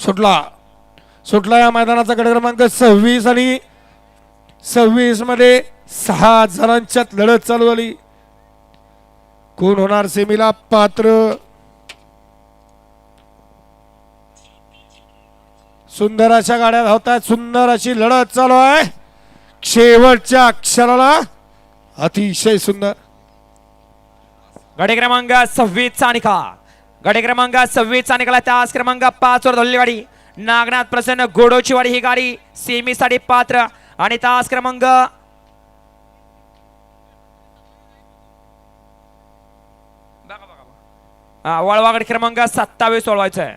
सुटला. सुटला या मैदानाचा गड क्रमांक सव्वीस आणि सव्वीसमध्ये सहा जणांच्यात लढत चालू झाली. कोण होणार सेमीला? पात्र. सुंदर अशा गाड्या धावतात सुंदर अशी लढत चालू आहे. शेवटच्या अक्षराला अतिशय सुंदर. गडे क्रमांक सव्वीसचा निकाल. गडे क्रमांक सव्वीसचा निकाल आहे. त्याच क्रमांक पाच वर धरलेली गाडी नागनाथ प्रसन्न घोडोचीवाडी ही गाडी सेमीसाठी पात्र आणि तास क्रमांक हा, क्रमांक सत्तावीस वळवायचा आहे